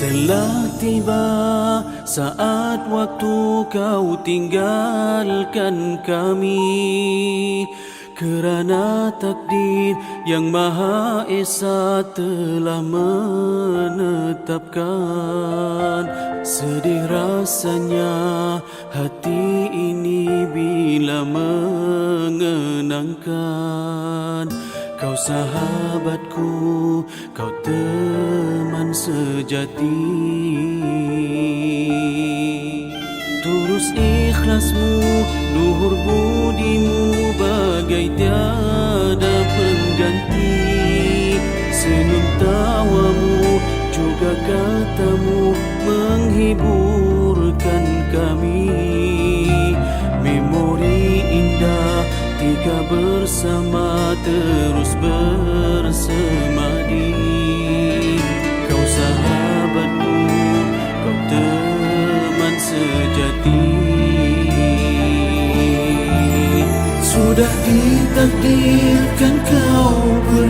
Telah tiba saat waktu kau tinggalkan kami. Kerana takdir yang Maha Esa telah menetapkan Sedih rasanya hati ini bila mengenangkan Kau sahabatku, kau teman sejati. Tulus ikhlasmu, luhur budimu Bagai tiada pengganti. Senyum tawamu, juga katamu Menghiburkan kami Ketika bersama terus bersemadi Kau sahabatku, kau teman sejati. Sudah ditakdirkan kau pergi